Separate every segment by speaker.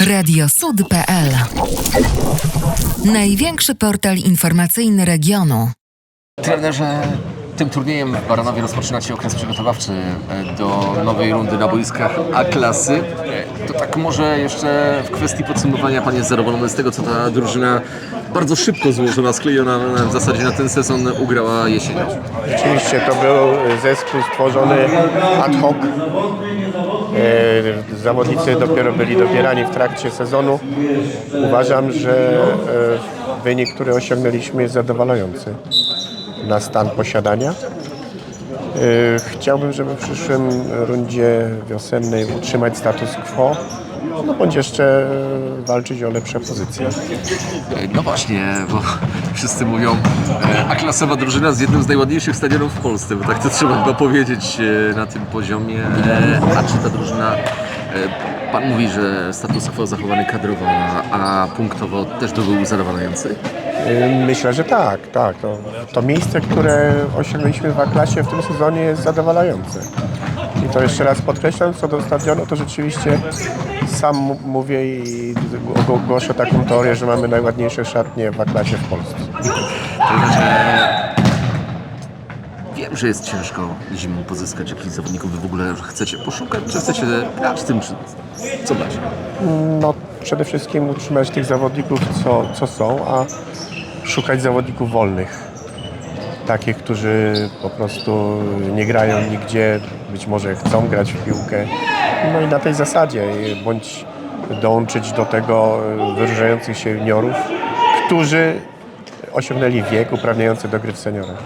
Speaker 1: Radiosud.pl Największy portal informacyjny regionu.
Speaker 2: Trenerze, tym turniejem w Baranowie rozpoczynacie okres przygotowawczy e, do nowej rundy na boiskach A-klasy. E, To tak może jeszcze w kwestii podsumowania Pan jest zadowolony z tego, co ta drużyna bardzo szybko złożona, sklejona na- w zasadzie na ten sezon ugrała jesienią.
Speaker 3: Rzeczywiście to był zespół stworzony ad hoc. E, Zawodnicy dopiero byli dobierani w trakcie sezonu. Uważam, że wynik, który osiągnęliśmy jest zadowalający na stan posiadania. E, Chciałbym, żeby w przyszłym rundzie wiosennej utrzymać status quo, no bądź jeszcze walczyć o lepsze pozycje.
Speaker 2: No właśnie, bo wszyscy mówią e, A-klasowa drużyna z jednym z najładniejszych stadionów w Polsce, bo tak to trzeba chyba powiedzieć e, na tym poziomie. E, A czy ta drużyna, Pan mówi, że status quo zachowany kadrowo, a punktowo też by był zadowalający?
Speaker 3: Myślę, że tak, tak. To, to miejsce, które osiągnęliśmy w A-klasie w tym sezonie jest zadowalające. I to jeszcze raz podkreślam, co do stadionu, to rzeczywiście sam mówię i głoszę taką teorię, że mamy najładniejsze szatnie w A-klasie w Polsce.
Speaker 2: Wiem, że jest ciężko zimą pozyskać jakichś zawodników. Wy w ogóle chcecie poszukać, czy chcecie grać tym, czy co dać?
Speaker 3: No, przede wszystkim utrzymać tych zawodników, co, co są, a szukać zawodników wolnych. Takich, którzy po prostu nie grają nigdzie, być może chcą grać w piłkę. No i na tej zasadzie, bądź dołączyć do tego wyróżniających się juniorów, którzy osiągnęli wiek uprawniający do gry w seniorach.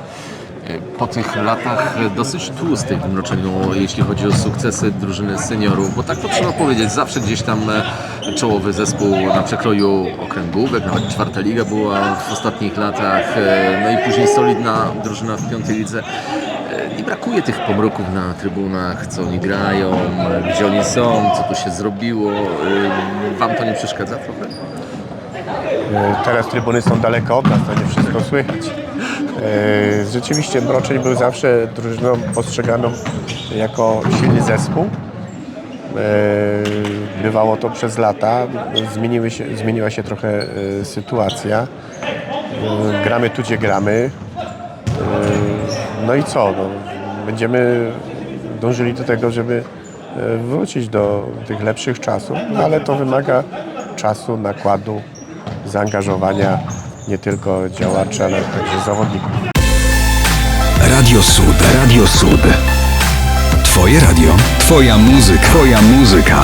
Speaker 2: Po tych latach dosyć tłustych w mroczeniu, jeśli chodzi o sukcesy drużyny seniorów, bo tak to trzeba powiedzieć, zawsze gdzieś tam e, czołowy zespół na przekroju okręgówek, nawet czwarta liga była w ostatnich latach, no i później solidna drużyna w piątej lidze. Nie brakuje tych pomruków na trybunach, co oni grają, gdzie oni są, co tu się zrobiło. Wam to nie przeszkadza trochę?
Speaker 3: Teraz trybuny są daleko od nas, to nie wszystko słychać. E, Rzeczywiście Mroczeń był zawsze drużyną postrzeganą jako silny zespół. E, Bywało to przez lata. Zmieniły się, zmieniła się trochę e, sytuacja. Gramy tu, gdzie gramy. No i co? No, będziemy dążyli do tego, żeby wrócić do tych lepszych czasów, no, ale to wymaga czasu, nakładu, zaangażowania nie tylko działaczy, ale także zawodników.
Speaker 4: Radio Sud. Radio Sud. Twoje radio. Twoja muzyka. Twoja muzyka.